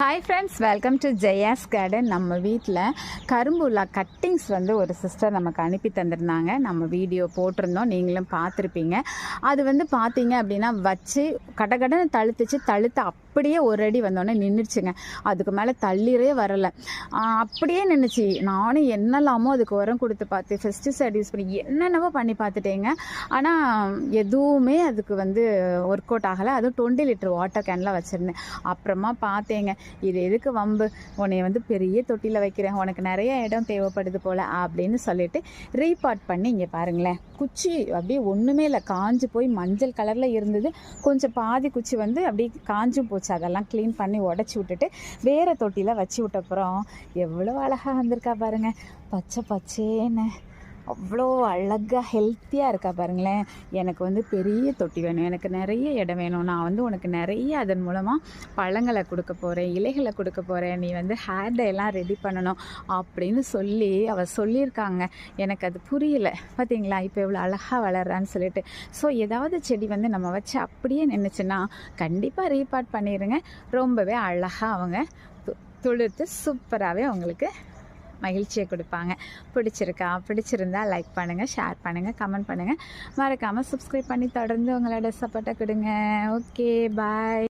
Hi friends welcome to Jaya's garden நம்ம வீட்டில் கரும்புலா cuttings வந்து ஒரு சிஸ்டர் நமக்கு அனுப்பி தந்திருந்தாங்க. நம்ம வீடியோ போட்டிருந்தோம் நீங்களும் பார்த்துருப்பீங்க. அது வந்து பார்த்தீங்க அப்படின்னா வச்சு கடகடன்னு தழுத்துச்சு தழுத்து அப்படியே ஒரு அடி வந்தோடனே நின்றுச்சுங்க அதுக்கு மேலே தள்ளிரே வரலை. அப்படியே நின்றுச்சு நானும் என்னெல்லாமோ அதுக்கு உரம் கொடுத்து பார்த்து ஃபெஸ்டிசைட் யூஸ் பண்ணி என்னென்னவோ பண்ணி பார்த்துட்டேங்க. ஆனால் எதுவுமே அதுக்கு வந்து ஒர்க் அவுட் ஆகலை. அதுவும் டுவெண்ட்டி லிட்டர் வாட்டர் கேனில் வச்சுருந்தேன். அப்புறமா பார்த்தேங்க. இது எதுக்கு வம்பு? உன்னை வந்து பெரிய தொட்டியில் வைக்கிறேன். உனக்கு நிறைய இடம் தேவைப்படுது போல் அப்படின்னு சொல்லிட்டு ரீபாட் பண்ணி இங்கே பாருங்களேன். குச்சி அப்படியே ஒன்றுமே இல்லை. காஞ்சு போய் மஞ்சள் கலரில் இருந்தது. கொஞ்சம் பாதி குச்சி வந்து அப்படியே காஞ்சும் போச்சு. அதெல்லாம் க்ளீன் பண்ணி உடச்சி விட்டுட்டு வேறு தொட்டியில் வச்சு விட்டப்புறம் எவ்வளோ அழகாக வந்திருக்கா பாருங்க. பச்சை பச்சேன்னு. அவ்வளோ அழகாக ஹெல்த்தியாக இருக்கா பாருங்களேன். எனக்கு வந்து பெரிய தொட்டி வேணும். எனக்கு நிறைய இடம் வேணும். நான் வந்து உனக்கு நிறைய அதன் மூலமாக பழங்களை கொடுக்க போகிறேன் இலைகளை கொடுக்க போகிறேன் நீ வந்து ஹேர் டேலாம் ரெடி பண்ணணும் அப்படின்னு சொல்லி அவள் சொல்லியிருக்காங்க. எனக்கு அது புரியல. பார்த்தீங்களா இப்போ இவ்வளோ அழகாக வளர்றான்னு சொல்லிட்டு. ஸோ ஏதாவது செடி வந்து நம்ம வச்சு அப்படியே நின்றுச்சுன்னா கண்டிப்பாக ரீபார்ட் பண்ணிடுங்க ரொம்பவே அழகாக அவங்க து- துளுர்த்து சூப்பராகவே அவங்களுக்கு மகிழ்ச்சியை கொடுப்பாங்க. பிடிச்சிருக்கா பிடிச்சிருந்தா லைக் பண்ணுங்கள் ஷேர் பண்ணுங்கள் கமெண்ட் பண்ணுங்கள் மறக்காமல் சப்ஸ்கிரைப் பண்ணி தொடர்ந்து உங்களோட சப்போர்ட்டை கொடுங்க. Okay bye